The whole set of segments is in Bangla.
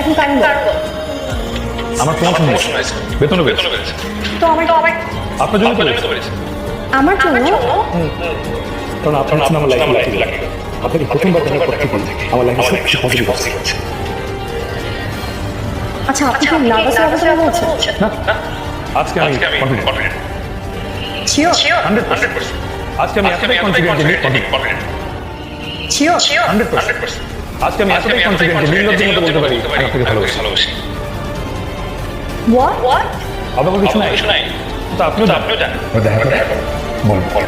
এখন কারণ। আমার প্রমোশন হয়েছে। বেতনও বেতন তো আমার তো আমার আপনার জন্য আমার জন্য? কারণ আপনার ছিলেন আমার লাইফে লাগে আপনাকে প্রথমবার দেখার পর থেকে আমার লাইফে সব কিছু পজিটিভ আসছে আচ্ছা আপনি কি নার্ভাস নার্ভাস মনে হচ্ছে না। আজকে আমি কনফিডেন্ট শিওর হান্ড্রেড পার্সেন্ট আজকে আমি এতটাই কনফিডেন্ট যে কনফিডেন্ট শিওর হান্ড্রেড পার্সেন্ট আজকে আমি এতটাই কনফিডেন্ট যে নির্লজ্জের মতো বলতে পারি আমি আপনাকে ভালোবাসি। আবার কোনো কিছু নাই। তো আপনিও আপনিও জানেন দেখা করে বল। বল।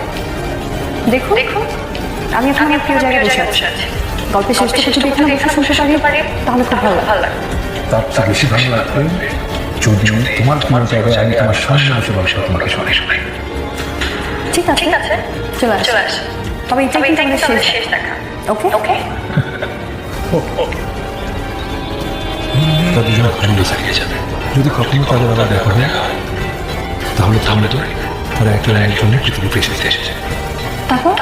আমি এখন প্রিয় জায়গায় বসে আছি। গল্পের শেষটা কিছু দেখে না বসে শুনতে পারি তাহলে খুব ভালো ভালো লাগে তার চেয়ে বেশি ভালো লাগবে যদি তোমার কোনো জায়গায় আমি তোমার সামনে বসে বসে তোমাকে শোনাই। শোনাই। ঠিক আছে। ঠিক আছে। চলে আস। তবে এটা কিন্তু শেষ দেখা। ওকে ওকে তা দুজন হারিয়ে হারিয়ে যাবে। যদি কখনো তাদের আবার দেখা হয় তাহলে তাহলে তো তারা একটা রায়ের জন্য পৃথিবীতে এসেছে এসেছে। তারপর?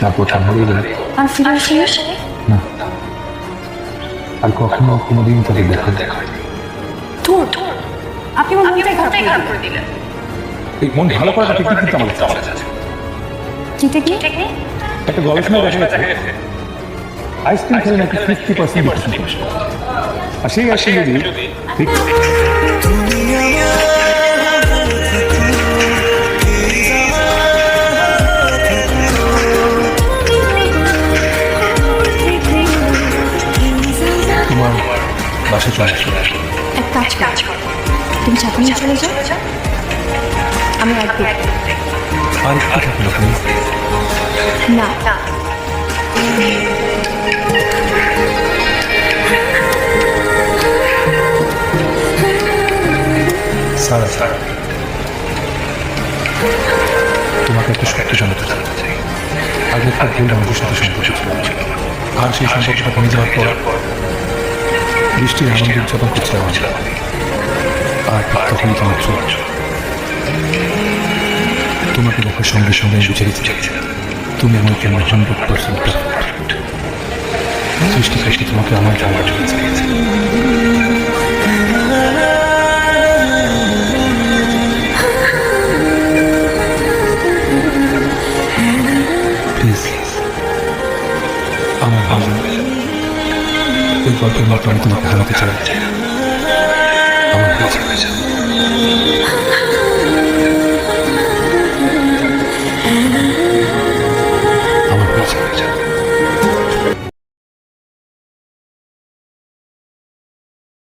তারপর হারিয়ে গেলে আর ফিরে না। আর কখনো কোনোদিন তাদের দেখা দেখা ধুর আপনি আমার মনটাই খারাপ করে দিলেন। এই মন ভালো করাটা টেকনিক কিন্তু আমার কাছে আছে। কি টেকনিক? একটা গবেষণায় দেখা গেছে আইসক্রিম খেলে নাকি ফিফটি পার্সেন্ট আর সেই আইসক্রিম যদি তোমার বাসায় চলে আসবে এক কাজ কাজ কর তুমি চাকরি নিয়ে চলে যাও আমি একদিন না। সারা সারা। তোমাকে একটা সত্য জানাতে চাই। আগে একটা ভুল আমাদের সাথে সম্পর্ক ছিল। আর সেই সম্পর্কটা ভেঙে যাওয়ার পর বৃষ্টির আনন্দ উদযাপন করছিলাম আমি আর তখনই তোমার চোখ। তোমাকে দেখার সঙ্গে সঙ্গে বুঝে গেছি। তুমি আমার জন্য হান্ড্রেড পার্সেন্ট সৃষ্টি সৃষ্টি তোমাকে আমার জানা চলেছে প্লিজ আমার ভালো ওই গল্পের মতো আমি তোমাকে হারাতে চাই। আমার হয়ে যাবে